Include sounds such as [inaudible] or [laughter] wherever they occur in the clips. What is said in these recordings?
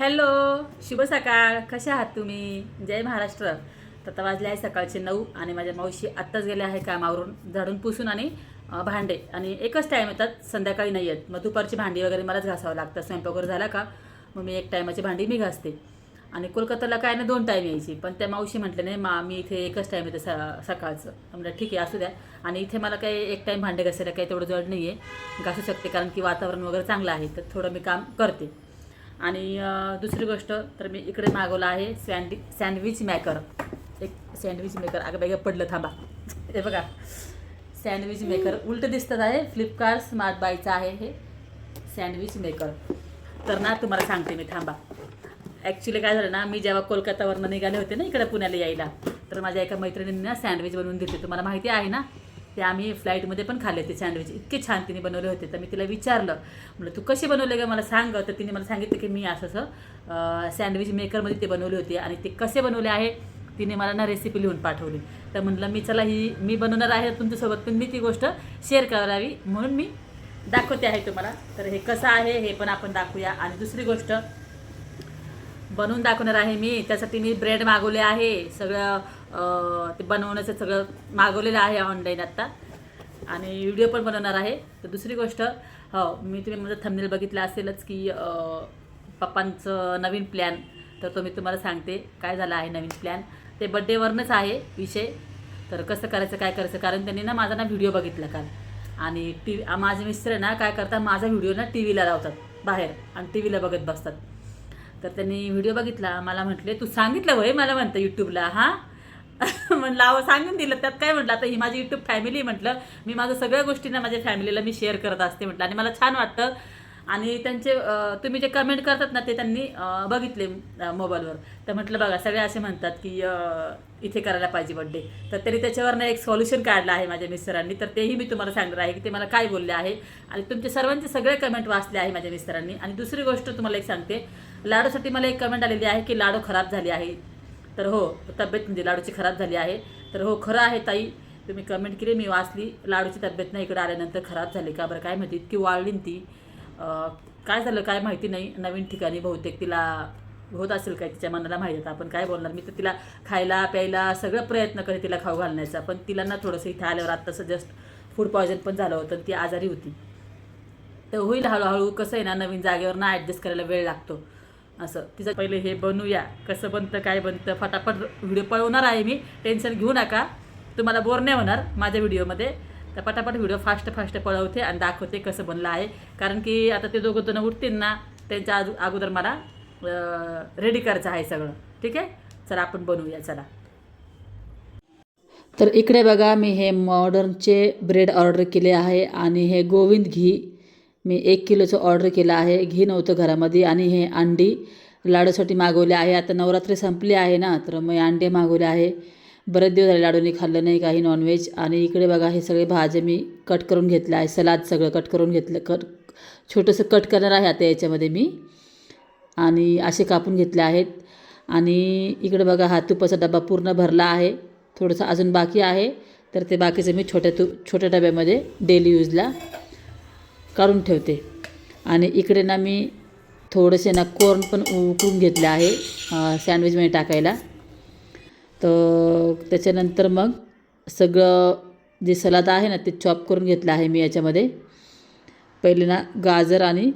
Hello शुभ सकाळ. कशा आहात तुम्ही? जय महाराष्ट्र. तर आता वाजले आहे सकाळचे नऊ आणि माझ्या मावशी आत्ताच गेल्या आहे कामावरून. झाडून पुसून आणि भांडे. आणि एकच टाईम येतात संध्याकाळी नाही येत. मग दुपारची भांडी वगैरे मलाच घासावं लागतं. स्वयंपाक वगैरे झाला का? मग मी एक टायमाची भांडी मी घासते. आणि कोलकाताला काय ना दोन टाईम यायची. पण त्या मावशी म्हटलं नाही मा मी इथे एकच टाईम येते स सकाळचं. म्हटलं ठीक आहे असू द्या. आणि इथे मला काही एक टाईम भांडे घासायला काही तेवढं जड नाही आहे घासू शकते कारण की वातावरण वगैरे चांगलं आहे. तर थोडं मी काम करते. आणि दुसरी गोष्ट तर मी इकडे मागवलं आहे सँडवि सँडविच मेकर. एक सँडविच मेकर. अगं बघा पडलं थांबा. हे बघा. Sandwich maker. उलटं दिसतात आहे. फ्लिपकार्ट स्मार्ट बायचं आहे हे. Sandwich maker. तर ना तुम्हाला सांगते मी थांबा. ॲक्च्युली काय झालं ना मी जेव्हा कोलकातावरनं निघाले होते ना इकडे पुण्याला यायला तर माझ्या एका मैत्रिणींनी ना सँडविच बनवून दिले. तुम्हाला माहिती आहे ना ते आम्ही फ्लाईटमध्ये पण खाल्ले ते सँडविच. इतके छान तिने बनवले होते. तर मी तिला विचारलं. म्हटलं तू कसे बनवले का मला सांग. तर तिने मला सांगितलं की मी असं असं सँडविच मेकरमध्ये ते बनवले होते आणि ते कसे बनवले आहे तिने मला ना रेसिपी लिहून पाठवली. तर म्हटलं मी चला ही मी बनवणार आहे तुमच्यासोबत पण मी ती गोष्ट शेअर करावी म्हणून मी दाखवते आहे तुम्हाला. तर हे कसं आहे हे पण आपण दाखवूया. आणि दुसरी गोष्ट बनवून दाखवणार आहे मी. त्यासाठी मी ब्रेड मागवले आहे. सगळं ते बनवण्याचं सगळं मागवलेलं आहे ऑनलाईन आत्ता आणि व्हिडिओ पण बनवणार आहे. तर दुसरी गोष्ट हो मी तुम्ही माझं थंबनेल बघितलं असेलच की पप्पांचं नवीन प्लॅन तर तो मी तुम्हाला सांगते काय झालं आहे नवीन प्लॅन ते बड्डेवरनंच आहे विषय. तर कसं करायचं काय करायचं? कारण त्यांनी ना माझा ना व्हिडिओ बघितला काल. आणि टी व्ही माझे मिस्टर ना काय करतात माझा व्हिडिओ ना टी व्हीला लावतात बाहेर. आणि टी व्हीला बघत बसतात. तर त्यांनी व्हिडिओ बघितला. मला म्हटले तू सांगितलं वय? मला म्हणतं यूट्यूबला हां? [laughs] म्हणलं अहो सांगून दिलं. त्यात काय म्हटलं आता ही माझी यूट्यूब फॅमिली म्हटलं. मी माझं सगळ्या गोष्टींना माझ्या फॅमिलीला मी शेअर करत असते म्हटलं. आणि मला छान वाटतं. आणि त्यांचे तुम्ही जे कमेंट करतात ना ते त्यांनी बघितले मोबाईलवर तर म्हटलं बघा सगळे असे म्हणतात की इथे करायला पाहिजे बड्डे तर तरी त्याच्यावरनं एक सॉल्युशन काढलं आहे माझ्या मिस्टरांनी. तर तेही मी तुम्हाला सांगणार आहे की ते मला काय बोलले आहे. आणि तुमचे सर्वांचे सगळे कमेंट वाचले आहे माझ्या मिस्टरांनी. आणि दुसरी गोष्ट तुम्हाला एक सांगते. लाडूसाठी मला एक कमेंट आलेली आहे की लाडू खराब झाली आहे. तर हो तब्येत म्हणजे लाडूची खराब झाली आहे. तर हो खरं आहे ताई. तुम्ही कमेंट केली मी वाचली. लाडूची तब्येत नाही इकडे आल्यानंतर खराब झाली. का बरं काय माहिती इतकी वाळली ती. काय झालं काय माहिती नाही. नवीन ठिकाणी बहुतेक तिला होत असेल काय तिच्या मनाला माहिती होतं आपण काय बोलणार? मी तर तिला खायला प्यायला सगळं प्रयत्न करते तिला खाऊ घालण्याचा. पण तिला ना थोडंसं इथे आल्यावर आत्ताचं जस्ट फूड पॉयझन पण झालं होतं ती आजारी होती. तर होईल हळूहळू कसं आहे ना नवीन जागेवर ना ॲडजस्ट करायला वेळ लागतो. असं. तिचं पहिले हे बनवूया. कसं बनतं काय बनतं फटाफट व्हिडिओ पळवणार आहे मी. टेन्शन घेऊ नका. तुम्हाला बोर नाही होणार माझ्या व्हिडिओमध्ये. तर पटापट व्हिडिओ फास्ट फास्ट पळवते आणि दाखवते कसं बनलं आहे. कारण की आता ते दोघं जण उठतील ना त्यांच्या आज अगोदर मला रेडी करायचं आहे सगळं. ठीक आहे? चला आपण बनवूया चला. तर इकडे बघा मी हे मॉडर्नचे ब्रेड ऑर्डर केले आहे आणि हे गोविंद घी मी एक किलोचं ऑर्डर केलं आहे. घी नव्हतं घरामध्ये आणि हे अंडी लाडूसाठी मागवले आहे. आता नवरात्री संपली आहे ना तर मी अंडे मागवले आहे. बरेच दिवस झाले लाडूनी खाल्लं नाही काही नॉनव्हेज आणि इकडे बघा हे सगळे भाज्या मी कट करून घेतलं आहे. सलाद सगळं कट करून घेतलं कट छोटंसं कट करणार आहे आता याच्यामध्ये मी. आणि असे कापून घेतले आहेत. आणि इकडे बघा हा तुपाचा डबा पूर्ण भरला आहे. थोडंसं अजून बाकी आहे. तर ते बाकीचं मी छोट्या तू छोट्या डब्यामध्ये डेली यूजला काढून ठेवते. आणि इकडे ना मी थोडेसे ना कॉर्न पण उकळून घेतले आहे सँडविचमध्ये टाकायला. तर त्याच्यानंतर मग सगळं जे सलाद आहे ना ते चॉप करून घेतलं आहे मी याच्यामध्ये. पहिले ना गाजर आणि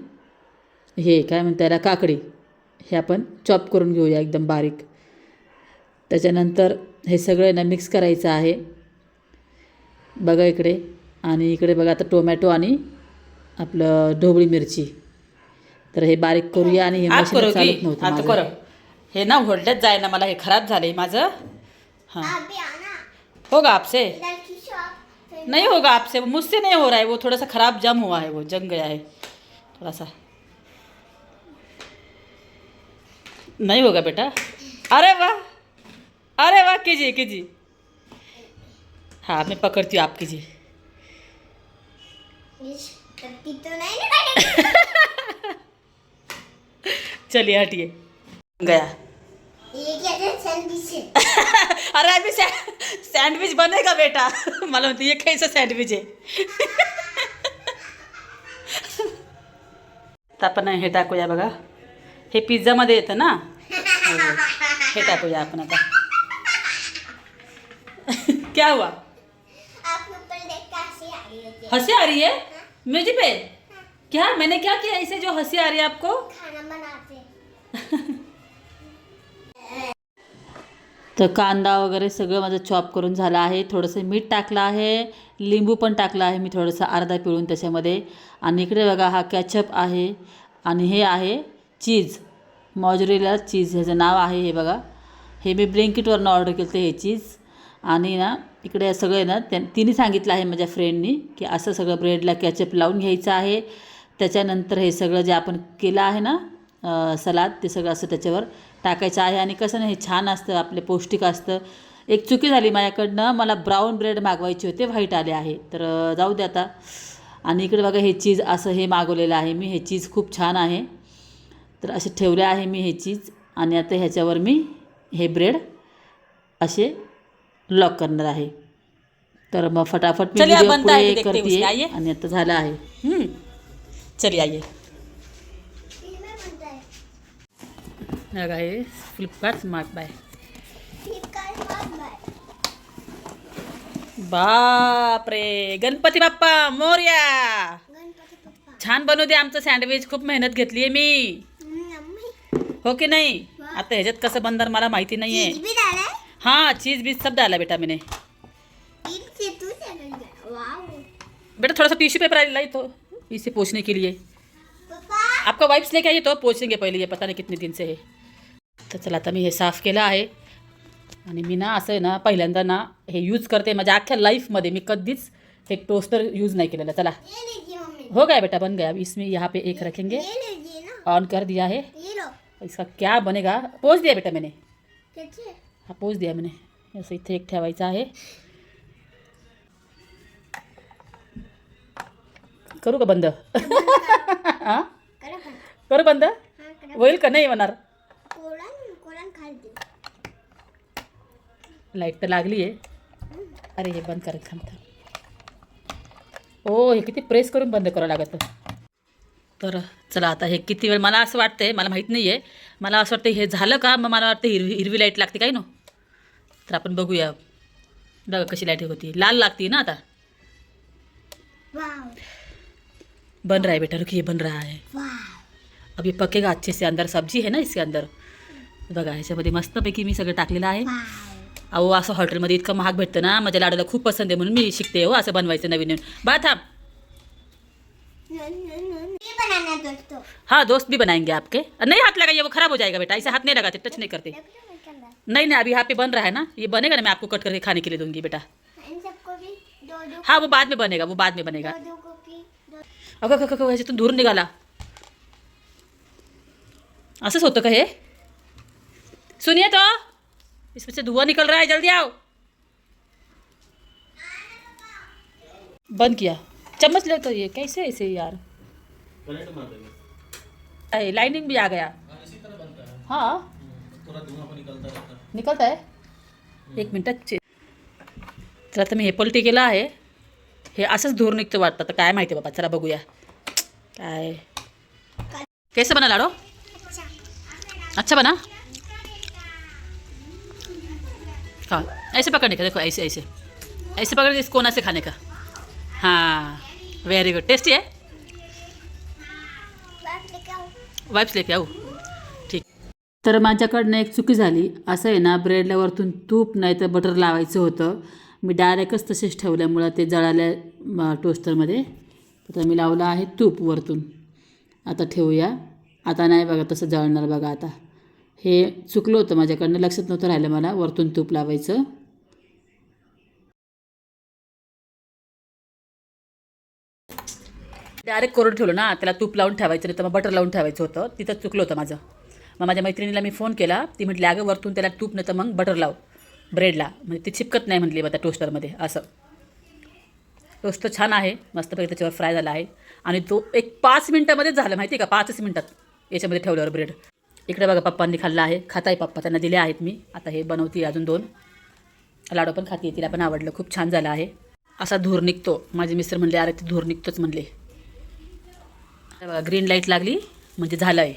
हे काय म्हणता याला काकडी हे आपण चॉप करून घेऊया एकदम बारीक. त्याच्यानंतर हे सगळं ना मिक्स करायचं आहे. बघा इकडे. आणि इकडे बघा आता टोमॅटो आणि आपलं ढोबळी मिरची. तर हे बारीक करूया आणि हे आज मशीन करू चालत की नव्हतं आता माझं. करू. हे ना होल्डच जाय ना मला हे खराब झालंय माझं. हाँ. आना होगा आपसे. नहीं होगा आपसे. मुझसे नहीं हो रहा है वो थोड़ा सा खराब जम हुआ है वो जंग गया है थोड़ा सा नहीं होगा बेटा. अरे वाह अरे वाह कीजिए कीजिए हाँ मैं पकड़ती हूँ आप कीजिए तो नहीं [laughs] चलिए हटिए। गया। ये क्या सैंडविच। [laughs] अरे अभी सैंडविच बनेगा बेटा। [laughs] मला म्हणते ये कैसा सैंडविच है? आपण हे टाकूया बघा हे पिझ्झामध्ये येतं ना। हे टाकूया आपण आता क्या हुआ? आपके हँसी आ रही है? है मुझे पे? क्या? मैंने क्या किया? इसे जो हंसी आ रही है आपको? खाना बनाते। तर कांदा वगैरे सगळं माझं चॉप करून झालं आहे. थोडंसं मीठ टाकलं आहे. लिंबू पण टाकलं आहे मी थोडंसं अर्धा पिळून त्याच्यामध्ये. आणि इकडे बघा हा कॅचअप आहे. आणि हे आहे चीज मॉजरेला चीज ह्याचं नाव आहे हे बघा. हे मी ब्लिंकिटवरनं ऑर्डर केलं ते हे चीज आणि ना इकडे सगळे ना त्या तिने सांगितलं आहे माझ्या फ्रेंडनी की असं सगळं ब्रेडला कॅचअप लावून घ्यायचं आहे. त्याच्यानंतर हे सगळं जे आपण केलं आहे ना सलाद ते सगळं असं त्याच्यावर टाकायचं आहे. आणि कसं ना हे छान असतं आपले पौष्टिक असतं. एक चुकी झाली माझ्याकडनं मला ब्राऊन ब्रेड मागवायचे होते व्हाईट आले आहे. तर जाऊ दे आता. आणि इकडे बघा हे चीज असं हे मागवलेलं आहे मी. हे चीज खूप छान आहे. तर असे ठेवले आहे मी हे चीज आणि आता ह्याच्यावर मी हे ब्रेड असे लॉक करणार आहे. तर मग फटाफट मी चलिए, अब व्हिडिओ बनता है, पुढे देखते हैं करते आइए. आणि आता झालं आहे. हम्म. चलिए आइए फिल्में बनता है बघा हे Flipkart smart buy Flipkart smart buy बाप रे गणपती बाप्पा मोर्या. छान बनवू दे आमचं सँडविच खूप मेहनत घेतली आहे मी. मम्मी. हो की नाही? आता ह्याच्यात कसं बनणार मला माहिती नाही आहे है चीज़ भी सब डाला बेटा मैंने। तू बेटा थोड़ा सा टिश्यू पेपर लाई तो इसे पोछने के लिए। आपका वाइप्स लेके आइए तो पोछेंगे पहिले ये पता नाही कितने दिन से है। तर चला आता मी हे साफ़ केलं आहे आणि मी ना असं ना पहिल्यांदा ना हे यूज़ करते माझ्या अख्ख्या लाईफमध्ये मी कधीच हे टोस्टर यूज़ नाही केलेलं चला। ये हो गया बेटा बन गया। अब इसमें यहाँ पे एक रखेंगे। ये ऑन कर दिया है। इसका क्या बनेगा? पोच दिया बेटा मैंने। हा पोच द्या म्हणे असं इथे एक ठेवायचं आहे. करू का बंद? हां? करू बंद? होईल का नाही होणार? लाइट तर लागली आहे. अरे हे बंद करत थांबता ओ हे किती प्रेस करून बंद करावं लागत. तर चला आता हे किती वेळ मला असं वाटतंय मला माहीत नाही आहे मला असं वाटतं हे झालं का? मग मला वाटतं हिरवी हिरवी लाइट लागते काय ना? तर आपण बघूया. बघा कशी लाइट होती. लाल लागती ना आता? बन रहा है बेटा रुकिए बन रहा है. ये पकेगा अच्छे से अंदर सब्जी है ना इसके अंदर? बघा ह्याच्यामध्ये मस्तपैकी मी सगळं टाकलेलं आहे. अहो असं हॉटेलमध्ये इतकं महाग भेटतं ना. माझ्या लाडूला खूप पसंत आहे म्हणून मी शिकते हो असं बनवायचं नवीन नवीन. बा थांब. बनाना दोस्तों। हाँ दोस्त भी बनाएँगे आपके। नहीं हाथ लगाइए वो खराब हो जाएगा बेटा ऐसे हाथ नहीं लगाते टच नहीं करते। नहीं नहीं अभी यहाँ पे बन रहा है ना ये बनेगा ना मैं आपको कट करके खाने के लिए दूँगी बेटा। हाँ वो बाद में बनेगा वो बाद में बनेगा। अगं अगं अगं ह्याच्यातून धूर निघाला असंच होतं का हे सुनिए तो इसमें से धुआँ निकल रहा है जल्दी आओ। बंद किया। चम्मच ले तो ये कैसे ऐसे यार? लाइनिंग भी आ गया. हाँ निकलता है. एक मिनटात तर आता मी हे पलटी केलं आहे. हे असंच धूर निघतं वाटतं. तर काय माहिती बाबा चला बघूया. काय? कैसे बना लाडो? अच्छा बना. हाँ ऐसे पकड़ने का देखो ऐसे ऐसे. ऐसे पकड़ के इस कोना से खाने का. हाँ. वेरी गुड टेस्टी है बात लेके आओ. वाइप्स लेके आओ. ठीक. तर माझ्याकडनं एक चुकी झाली. असं आहे ना ब्रेडला वरतून तूप नाही तर बटर लावायचं होतं. मी डायरेक्टच तसेच ठेवल्यामुळं ते जळाल्या टोस्टरमध्ये तर मी लावलं आहे तूप वरतून. आता ठेवूया. आता नाही बघा तसं जळणार बघा आता. हे चुकलं होतं माझ्याकडनं. लक्षात नव्हतं राहिलं मला वरतून तूप लावायचं. डायरेक्ट करून ठेवलं ना त्याला तूप लावून ठेवायचं नाही तर मग बटर लावून ठेवायचं होतं. तिथं चुकलं होतं माझं. मग माझ्या मैत्रिणीला मी फोन केला. ती म्हटली अगं वरतून त्याला तूप नाही तर मग बटर लाव ब्रेडला म्हणजे ती चिपकत नाही म्हटली बा टोस्टरमध्ये असं. टोस्ट छान आहे मस्तपैकी त्याच्यावर फ्राय झाला आहे. आणि तो एक पाच मिनटामध्येच झालं माहिती आहे का? पाचच मिनटात याच्यामध्ये ठेवल्यावर ब्रेड इकडे बघा पप्पांनी खाल्लं आहे. खाताय पप्पा त्यांना दिले आहेत मी. आता हे बनवते अजून दोन. लाडू पण खाते तिला पण आवडलं. खूप छान झालं आहे. असा धूर निघतो. माझे मिस्टर म्हणले अरे ते धूर निघतोच म्हणले. आता बघा ग्रीन लाइट लागली म्हणजे झालं आहे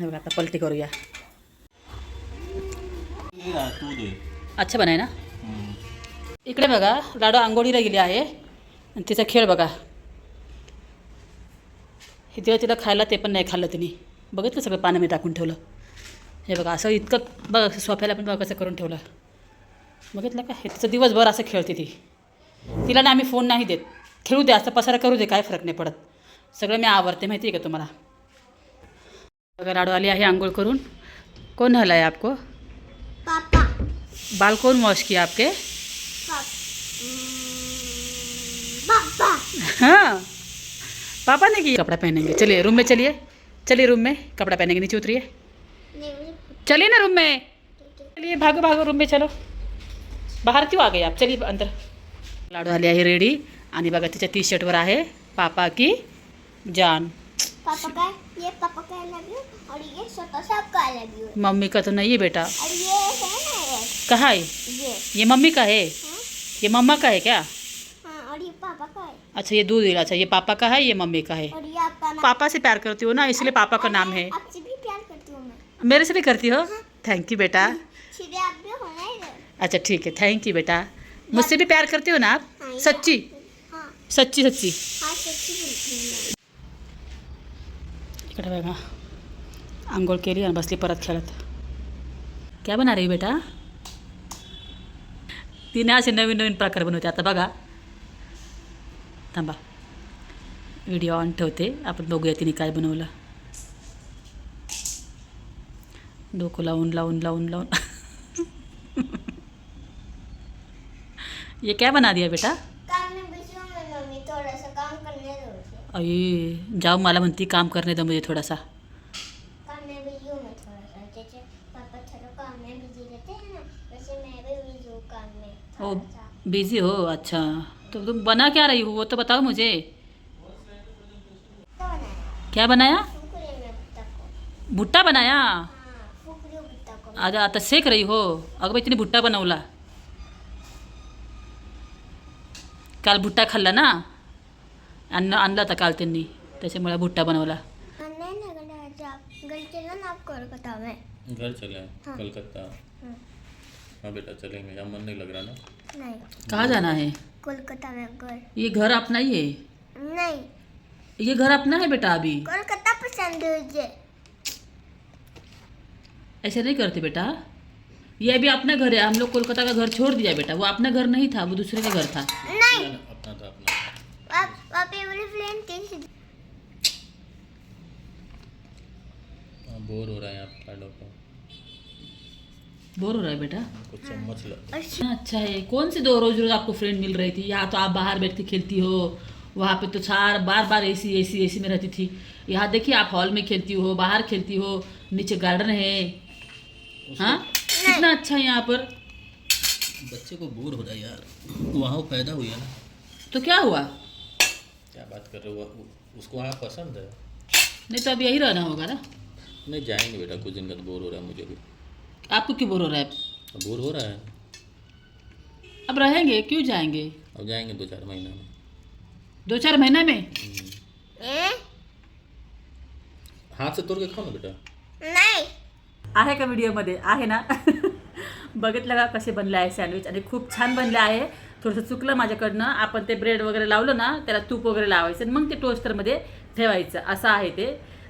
बघा आता पलटी करूया. अच्छा बनाय ना. इकडे बघा लाडू आंघोळीला गेली आहे. आणि तिचा खेळ बघा. हे तिला तिला खायला ते पण नाही खाल्लं तिने. बघितलं सगळं पानं मी टाकून ठेवलं. हे बघा असं इतकं बघा सोफ्याला पण बघा कसं करून ठेवलं. बघितलं का? हे तिचं दिवसभर असं खेळते ती. तिला ना आम्ही फ़ोन नाही देत. खेळू दे असं पसारा करू दे काय फरक नाही पडत. सगळं मी आवडते माहिती आहे का तुम्हाला? बघा लाडू आली आहे आंघोळ करून. कौन हला है आपको? पापा. बाल कौन वॉश किया आपके? पापा. हाँ. पापा ने किया? कपड़ा पहनेंगे. चलिए रूम में चलिए. चलिए रूम में. कपड़ा पहनेंगे नीचे उतरिए. चलिए ना रूम में. चलिए भागो भागो रूम में चलो. बाहर क्यों आ गए आप? चलिए अंदर. लाडू आली आहे रेडी आणि बघा तिच्या टी शर्टवर आहे पापा की जान. पापा का ये पापा का लव यू और ये छोटा सा का लव यू मम्मी का तो नहीं है बेटा. और ये है ना ये कहाँ है ये. ये मम्मी का है? हाँ? ये मम्मा का है क्या? हाँ और ये पापा का है? अच्छा ये दूध अच्छा ये पापा का है ये मम्मी का है? और ये आपका नाम? पापा से प्यार करती हो ना इसलिए पापा का नाम है। आपसे भी प्यार करती हूँ मैं। मेरे से भी करती हो? थैंक यू बेटा। आप भी होना अच्छा ठीक है। थैंक यू बेटा। मुझसे भी प्यार करती हो ना आप? हाँ, सच्ची? हाँ। सच्ची सच्ची? हाँ हूँ। इकडे बघा. आंघोळ केली आणि बसली परत खेळत. काय बना रही बेटा? तिने असे नवीन नवीन प्रकार बनवते. आता बघा. थांबा. व्हिडिओ ऑन ठेवते. आपण बघूया तिने काय बनवलं. डोकं लावून लावून लावून लावून. ये क्या बना दिया बेटा? काम में बिजी हूँ मैं मम्मी थोड़ा सा काम करने दो उसे अये जाऊ मला म्हणती काम करणे दम मुझे थोडासा काम में बिजी हूँ मैं थोड़ा सा जैसे पापा थोड़ा काम में बिजी रहते हैं ना वैसे मैं भी बिजी हूँ काम में ओ थोड़ा सा। बिजी हो? अच्छा तो तुम बना क्या रही हो वो तो बताओ मुझे। तो बनाया? क्या बनाया? फुकरे में बुट्टा को। भुट्टा बनाया? हाँ फुकरे बुट्टा को। आता आता सेक रही हो। अगं बाई तिने भुट्टा बनवला काल भुट्टा खाल्ला ना? अन्न आणला होता काल त्यांनी. त्याच्यामुळे भुट्टा बनवला. नहीं लगना जब गल चलो ना आप कोलकाता में घर चले हाँ। कलकत्ता हाँ, हाँ बेटा चलेंगे यहाँ मन नहीं लग रहा ना? नहीं. कहाँ जाना है कोलकाता में घर. ये घर अपना ही है नहीं. ये घर अपना है बेटा अभी? कोलकाता पसंद है मुझे ऐसे नहीं करते बेटा? ये अभी अपना घर है हम लोग कोलकाता का घर छोड़ दिया बेटा। वो अपना घर नहीं था वो दूसरे का घर था। नहीं। अपना था अपना वाली कैसे हाँ, बोर हो रहा है को बोर हो रहा है बेटा? कुछ चम्मच लो। अच्छा। अच्छा है। कौन से दो रोज रोज आपको फ्रेंड मिल रही थी? यहाँ तो आप बाहर बैठ के खेलती हो वहाँ पे तो चार बार बार एसी एसी एसी में रहती थी। यहाँ देखिए आप हॉल में खेलती हो बाहर खेलती हो नीचे गार्डन है। हाँ? कितना अच्छा है यहाँ पर। बच्चे को बोर हो रहा है यार। वहाँ पैदा हुई है ना। तो क्या हुआ? क्या बात कर रहे हो? उसको वहाँ पसंद है? नहीं तो अब यही रहना होगा ना। नहीं जाएँगे बेटा कुछ दिन का बोर हो रहा है मुझे भी। आपको क्यों बोर हो रहा है? बोर हो रहा है। अब रहेंगे क्यों जाएँगे? अब जाएँगे दो चार महीना में। दो चार महीना में? हाथ से तोड़ के खाओ ना बेटा। आहे का व्हिडिओमध्ये? आहे ना? [laughs] बघितलं का कसे बनले आहे सँडविच आणि खूप छान बनले आहे. थोडंसं चुकलं माझ्याकडनं. आपण ते ब्रेड वगैरे लावलं ना त्याला तूप वगैरे लावायचं आणि मग ते टोस्टरमध्ये ठेवायचं. असं आहे ते.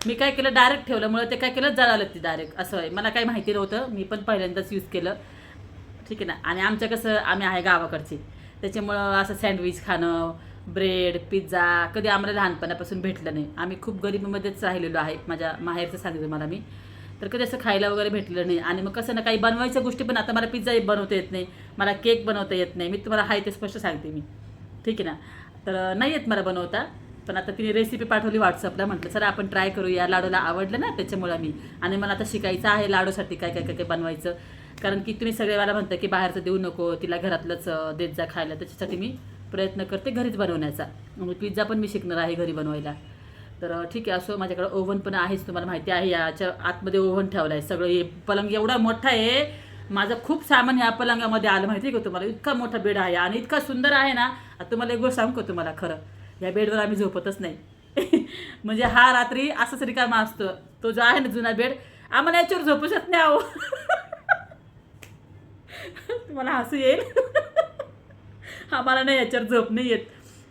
मी काय केलं डायरेक्ट ठेवल्यामुळे ते काय केलं जळालं ते डायरेक्ट असं आहे. मला काही माहिती नव्हतं. मी पण पहिल्यांदाच यूज केलं. ठीक आहे ना? आणि आमचं कसं आम्ही आहे गावाकडची. त्याच्यामुळं असं सँडविच खाणं ब्रेड पिझ्झा कधी आम्हाला लहानपणापासून भेटलं नाही. आम्ही खूप गरिबीमध्येच राहिलेलो आहे. माझ्या माहेरचं सांगितलं मला मी. तर कधी असं खायला वगैरे भेटलं नाही. आणि मग कसं ना काही बनवायच्या गोष्टी पण आता मला पिझ्झा बनवता येत नाही. मला केक बनवता येत नाही. मी तुम्हाला हाय ते स्पष्ट सांगते मी. ठीक आहे ना? तर नाही येत मला बनवता. पण आता तिने रेसिपी पाठवली व्हॉट्सअपला म्हटलं सर आपण ट्राय करूया. लाडूला आवडलं ना त्याच्यामुळं मी. आणि मला आता शिकायचं आहे लाडूसाठी काय काय काय काय बनवायचं. कारण की तुम्ही सगळे मला म्हणता की बाहेरचं देऊ नको तिला घरातलंच देत जा खायला. त्याच्यासाठी मी प्रयत्न करते घरीच बनवण्याचा. मग पिझ्झा पण मी शिकणार आहे घरी बनवायला. तर ठीक आहे असो माझ्याकडे ओव्हन पण आहेच तुम्हाला माहिती आहे याच्या आतमध्ये ओव्हन ठेवला आहे सगळं. हे पलंग एवढा मोठा आहे माझं खूप सामान या पलंगामध्ये आलं माहिती आहे का तुम्हाला? इतका मोठा बेड आहे आणि इतका सुंदर आहे ना तुम्हाला एक गोष्ट सांगू का तुम्हाला खरं? या बेडवर आम्ही झोपतच नाही. [laughs] म्हणजे हा रात्री असंच रिकामा असतो. तो जो आहे ना जुना बेड आम्हाला याच्यावर झोपू शकत नाही आहो. [laughs] तुम्हाला हसू येईल. [laughs] आम्हाला नाही याच्यावर झोप नाही येत.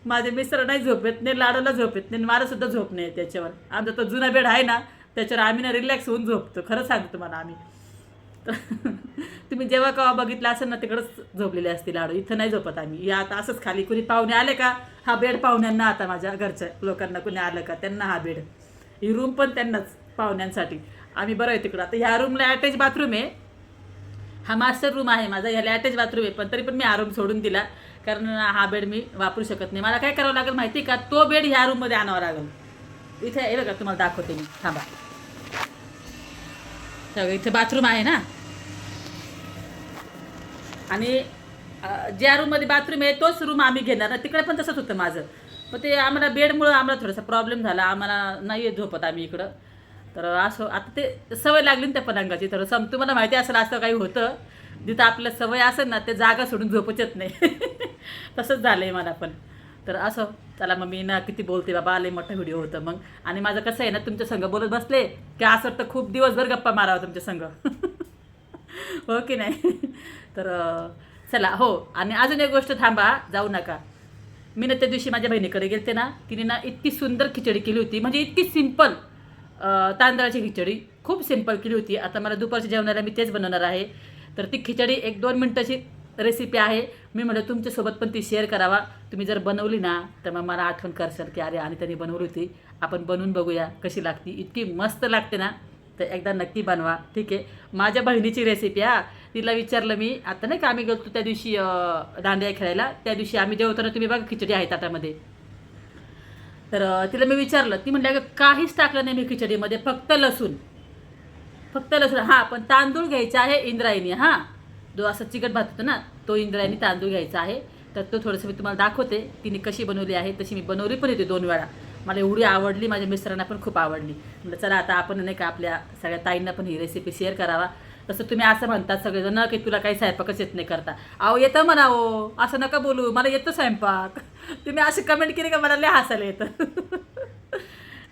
माझे मिस्टर नाही झोप येत नाही लाडूला झोप येत नाही मला सुद्धा झोप नाही त्याच्यावर. आमचा तो जुना बेड आहे ना त्याच्यावर आम्ही ना रिलॅक्स होऊन झोपतो. खरं सांगतो तुम्हाला आम्ही. तर [laughs] तुम्ही जेव्हा केव्हा बघितलं असेल ना तिकडंच झोपलेले असतील लाडू. इथं नाही झोपत आम्ही. या आता असंच खाली कुणी पाहुणे आले का हा बेड पाहुण्यांना आता माझ्या घरच्या लोकांना कुणी आलं का त्यांना हा बेड. ही रूम पण त्यांनाच पाहुण्यांसाठी. आम्ही बरं आहे तिकडं. आता ह्या रूमला अटॅच बाथरूम आहे. हा मास्टर रूम आहे माझा ह्याला अटॅच बाथरूम आहे. पण तरी पण मी हा रूम सोडून दिला. कारण हा बेड मी वापरू शकत नाही. मला काय करावं लागेल माहिती आहे का? तो बेड ह्या रूममध्ये आणावा लागेल. इथे हे बघा तुम्हाला दाखवते मी. थांबा. इथे बाथरूम आहे ना? आणि ज्या रूममध्ये बाथरूम आहे तोच रूम आम्ही घेणार. ना तिकडे पण तसंच होतं माझं. पण ते आम्हाला बेडमुळं आम्हाला थोडासा प्रॉब्लेम झाला. आम्हाला नाही आहे झोपत आम्ही इकडं. तर असं आता ते सवय लागली ना त्या पलंगाची. तर सम तुम्हाला माहिती असेल असं काही होतं. जिथं आपलं सवय असेल ना ते जागा सोडून झोपचत नाही. [laughs] तसंच झालं आहे मला पण. तर असं चला मग मी ना किती बोलते बाबा आले मोठा व्हिडिओ होतं मग. आणि माझं कसं आहे ना तुमच्या संग बोलत बसले की असं वाटतं खूप दिवसभर गप्पा मारावं तुमच्या संग [laughs] हो की नाही? तर चला हो. आणि अजून एक गोष्ट थांबा जाऊ नका. मी ना त्या दिवशी माझ्या बहिणीकडे गेलते ना तिने ना इतकी सुंदर खिचडी केली होती. म्हणजे इतकी सिंपल तांदळाची खिचडी. खूप सिंपल केली होती. आता मला दुपारच्या जेवणाला मी तेच बनवणार आहे. तर ती खिचडी एक दोन मिनटाची रेसिपी आहे. मी म्हटलं तुमच्यासोबत पण ती शेअर करावा. तुम्ही जर बनवली ना तर मग मला आठवण करशाल की अरे आणि त्यांनी बनवली होती. आपण बनवून बघूया कशी लागती. इतकी मस्त लागते ना. तर एकदा नक्की बनवा. ठीक आहे? माझ्या बहिणीची रेसिपी हा. तिला विचारलं मी आता नाही का आम्ही गेलो त्या दिवशी दांड्या दांडिया खेळायला? त्या दिवशी आम्ही जेवताना तुम्ही बघा खिचडी आहे ताटामध्ये. तर तिला मी विचारलं. ती म्हणल्या काहीच टाकलं नाही मी खिचडीमध्ये फक्त लसूण. फक्त लसूण. हां पण तांदूळ घ्यायचा आहे इंद्रायणी. हां. जो असा चिकट भात होतो ना तो इंद्रायणी तांदूळ घ्यायचा आहे. तर तो थोडंसं मी तुम्हाला दाखवते तिने कशी बनवली आहे. तशी मी बनवली पण येते दोन वेळा. मला एवढी आवडली माझ्या मिस्टरांना पण खूप आवडली. म्हटलं चला आता आपण नाही का आपल्या सगळ्या ताईंना पण ही रेसिपी शेअर करावा. तसं तुम्ही असं म्हणतात सगळेजण की तुला काही स्वयंपाकच येत नाही करता. अहो येतं म्हणा असं नका बोलू. मला येतं स्वयंपाक. तुम्ही असं कमेंट केली का मला लय हसायला येतं. [laughs]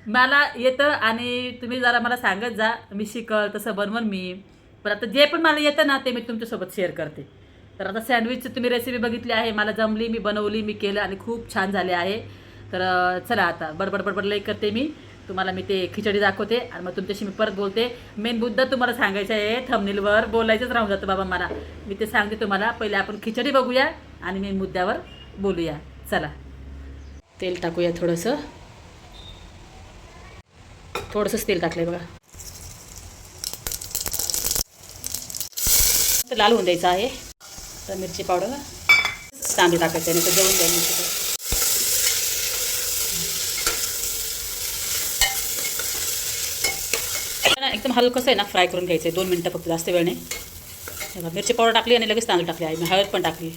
मला येतं आणि तुम्ही जरा मला सांगत जा. मी शिकल तसं बनवून मी. पण आता जे पण मला येतं ना ते मी तुमच्यासोबत शेअर करते. तर आता सँडविचची तुम्ही रेसिपी बघितली आहे मला जमली मी बनवली मी केलं आणि खूप छान झाले आहे. तर चला आता बडबड बडबड लई करते मी. तुम्हाला मी ते खिचडी दाखवते आणि मग तुमच्याशी मी परत बोलते. मेन मुद्दा तुम्हाला सांगायचा आहे थमनेलवर बोलायचंच राहून जातं बाबा मला. मी ते सांगते तुम्हाला. पहिले आपण खिचडी बघूया आणि मेन मुद्द्यावर बोलूया. चला. तेल टाकूया थोडंसं. थोडंसंच तेल टाकलंय बघा. तर लाल होऊन द्यायचं आहे. तर मिरची पावडर तांदूळ टाकायचं नाही तर जळून द्या मिरची ना एकदम हलकंसं आहे ना फ्राय करून घ्यायचं आहे दोन मिनटं फक्त जास्त वेळ नाही. बघा, मिरची पावडर टाकली आणि लगेच तांदूळ टाकले आहे. मी हळद पण टाकली.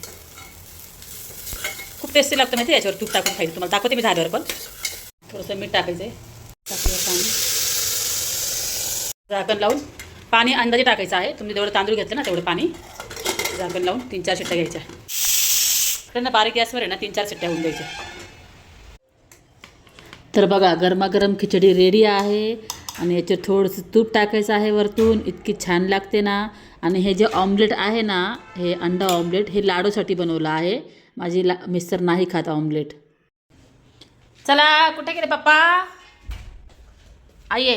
खूप टेस्टी लागतं माहिती आहे याच्यावर. तूप टाकून खायचं. तुम्हाला दाखवते मी झाल्यावर पण. थोडंसं मीठ टाकायचं आहे टाकूया पाणी झाकण लावून पाणी अंदाजे टाकायचं आहे. तुम्ही जेवढं तांदूळ घेतलं ना तेवढं पाणी झाकण लावून तीन चार शिट्ट्या घ्यायच्या. त्यांना बारीक गॅसवर आहे ना तीन चार शिट्ट्या होऊन द्यायच्या. तर बघा गरमागरम खिचडी रेडी आहे. आणि याच्यात थोडंसं तूप टाकायचं आहे वरतून. इतकी छान लागते ना. आणि हे जे ऑमलेट आहे ना हे अंडा ऑमलेट हे लाडूसाठी बनवलं आहे. माझी ला मिस्टर नाही खात ऑमलेट चला कुठे गेले पप्पा? आइए।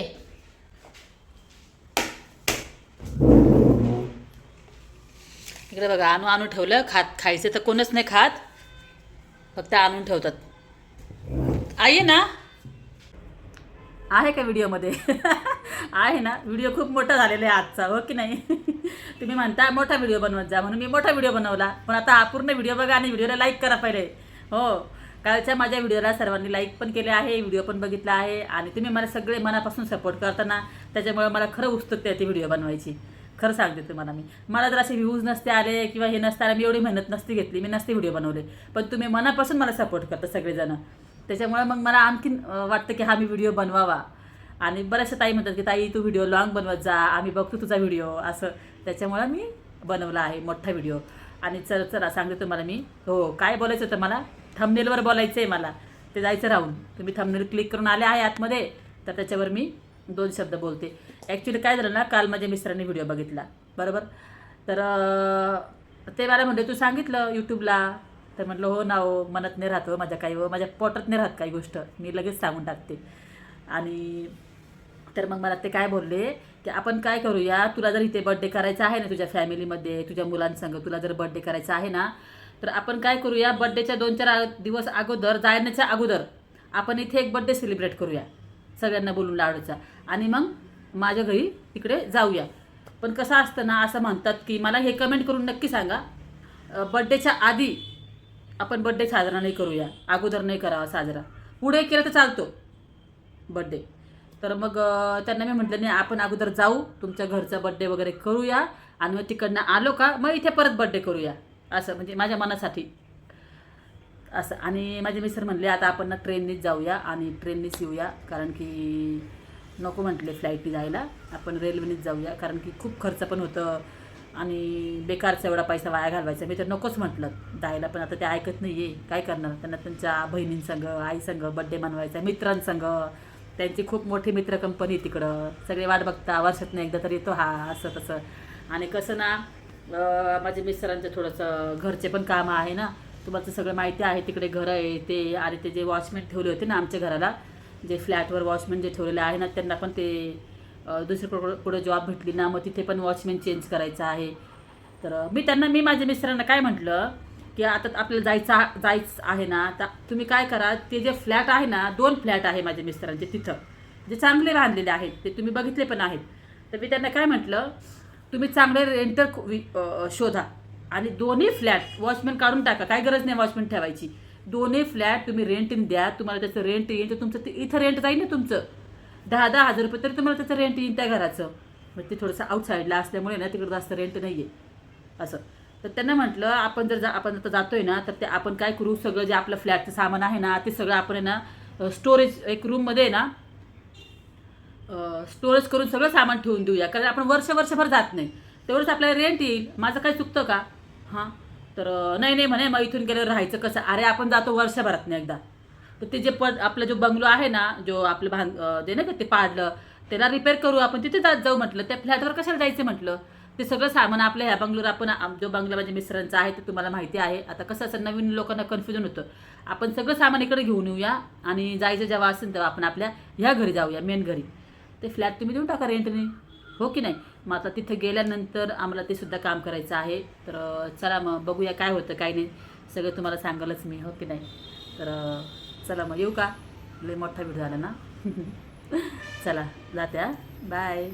इकडे बघा आणू आणू ठेवलं. खात खायचं तर कोणच नाही खात. फक्त आणून ठेवतात. आहे ना. आहे का व्हिडिओमध्ये? [laughs] आहे ना? व्हिडिओ खूप मोठा झालेला आहे आजचा हो की नाही? [laughs] तुम्ही म्हणता मोठा व्हिडिओ बनवत जा म्हणून मी मोठा व्हिडिओ बनवला. पण आता हा पूर्ण व्हिडिओ बघा आणि व्हिडिओला लाईक करा पहिले. हो. कालच्या माझ्या व्हिडिओला सर्वांनी लाईक पण केले आहे व्हिडिओ पण बघितला आहे आणि तुम्ही मला सगळे मनापासून सपोर्ट करताना त्याच्यामुळे मला खरं उत्सुकते आहे ती व्हिडिओ बनवायची. खरं सांगते तुम्हाला मी. मला जर असे व्ह्यूज नसते आले किंवा हे नसते आले मी एवढी मेहनत नसती घेतली मी नसते व्हिडिओ बनवले. पण तुम्ही मनापासून मला सपोर्ट करता सगळेजण. त्याच्यामुळे मग मला आणखीन वाटतं की हा मी व्हिडिओ बनवावा. आणि बऱ्याचशा ताई म्हणतात की ताई तू व्हिडिओ लॉंग बनवत जा आम्ही बघतो तुझा व्हिडिओ असं. त्याच्यामुळं मी बनवला आहे मोठा व्हिडिओ. आणि चल चला सांगते तुम्हाला मी. हो काय बोलायचं होतं मला? थंबनेलवर बोलायचं आहे मला. ते जायचं राहून. तुम्ही थंबनेल क्लिक करून आले आहे आतमध्ये तर त्याच्यावर मी दोन शब्द बोलते. ॲक्च्युली काय झालं ना काल माझ्या मिस्टरांनी व्हिडिओ बघितला. बरोबर? तर ते मला म्हणले तू सांगितलं यूट्यूबला तर म्हटलं हो ना हो मनात नाही राहतो हो माझ्या काही हो माझ्या पोटात नाही राहत काही गोष्ट. मी लगेच सांगून टाकते. आणि तर मग मला ते काय बोलले की आपण काय करूया तुला जर इथे बड्डे करायचा आहे ना तुझ्या फॅमिलीमध्ये तुझ्या मुलांसंग तुला जर बड्डे करायचा आहे ना तर आपण काय करूया? बड्डेच्या दोन चार दिवस अगोदर जाण्याच्या अगोदर आपण इथे एक बड्डे सेलिब्रेट करूया. सगळ्यांना बोलून लाडूचा. आणि मग माझ्या घरी तिकडे जाऊया. पण कसं असतं ना असं म्हणतात की मला हे कमेंट करून नक्की सांगा. बड्डेच्या आधी आपण बड्डे साजरा नाही करूया. अगोदर नाही करावा साजरा. पुढे केलं तर चालतो बड्डे तर मग त्यांना मी म्हटलं नाही आपण अगोदर जाऊ. तुमच्या घरचा बड्डे वगैरे करूया. आणि मग तिकडनं आलो का? मग इथे परत बड्डे करूया. असं म्हणजे माझ्या मनासाठी. असं आणि माझे मिस्टर म्हणले आता आपण ना ट्रेननीच जाऊया आणि ट्रेननीच येऊया कारण की नको म्हटले फ्लाईटनी जायला. आपण रेल्वेनेच जाऊया कारण की खूप खर्च पण होतं आणि बेकारचा एवढा पैसा वाया घालवायचा. मी तर नकोच म्हटलं जायला पण आता ते ऐकत नाही आहे काय करणार? त्यांना त्यांच्या बहिणींसंग आईसंग बड्डे मनवायचा मित्रांसंग. त्यांची खूप मोठी मित्र कंपनी आहे तिकडं. सगळे वाट बघता वर्षातनं एकदा तरी येतो हा असं तसं. आणि कसं ना माझ्या मिस्टरांचं थोडंसं घरचे पण कामं आहे ना. तुम्हाला सगळं माहिती आहे तिकडे घरं आहे ते आणि ते जे वॉचमॅन ठेवले होते ना आमच्या घराला जे फ्लॅटवर वॉचमॅन जे ठेवलेले आहे ना त्यांना पण ते अं, दुसरीकडे पुढे जॉब भेटली ना मग तिथे पण वॉचमॅन चेंज करायचा आहे. तर मी त्यांना मी माझ्या मिस्टरांना काय म्हटलं की आता आपल्याला जायचं जायचं आहे ना तर तुम्ही काय करा ते जे फ्लॅट आहे ना दोन फ्लॅट आहे माझ्या मिस्टरांचे तिथं जे चांगले बांधलेले आहेत ते तुम्ही बघितले पण आहेत. तर मी त्यांना काय म्हटलं तुम्ही चांगले रेंटर शोधा. आणि दोन्ही फ्लॅट वॉचमॅन काढून टाका. काय गरज नाही वॉचमॅन ठेवायची. दोन्ही फ्लॅट तुम्ही रेंटने द्या. तुम्हाला त्याचं रेंट येईल. तर तुमचं ते इथं रेंट जाईल ना तुमचं. दहा दहा हजार रुपये तरी तुम्हाला त्याचं रेंट येईल त्या घराचं. मग ते थोडंसं आउटसाईडला असल्यामुळे ना तिकडं जास्त रेंट नाही आहे असं. तर त्यांना म्हटलं आपण जर जा आपण आता जातोय ना तर ते आपण काय करू? सगळं जे आपलं फ्लॅटचं सामान आहे ना ते सगळं आपण आहे ना स्टोरेज एक रूममध्ये आहे ना स्टोरेज करून सगळं सामान ठेवून देऊया कारण आपण वर्ष वर्षभर जात नाही. तेवढंच आपल्याला रेंट येईल. माझं काही चुकतं का? हां. तर नाही नाही म्हणे मग इथून गेल्यावर राहायचं कसं? अरे आपण जातो वर्षभरात नाही एकदा. तर ते जे पद आपला जो बंगलो आहे ना जो आपलं भांग जे नाही का ते पाडलं त्याला रिपेअर करू आपण तिथे जात जाऊ म्हटलं. त्या फ्लॅटवर कशाला जायचं म्हटलं? ते सगळं सामान आपल्या ह्या बंगलोर आपण जो बंगला माझ्या मिस्टरांचा आहे ते तुम्हाला माहिती आहे. आता कसं असं नवीन लोकांना कन्फ्युजन होतं. आपण सगळं सामान इकडे घेऊन येऊया आणि जायचं जेव्हा असेल तेव्हा आपण आपल्या ह्या घरी जाऊया मेन घरी. ते फ्लॅट तुम्ही देऊन टाका रेंटने हो की नाही? मग आता तिथे गेल्यानंतर आम्हाला ते सुद्धा काम करायचं आहे. तर चला मग बघूया काय होतं काय नाही. सगळं तुम्हाला सांगालच मी हो की नाही? तर चला मग येऊ का? लय मोठा व्हिडिओ झाला ना? [laughs] चला जात्या बाय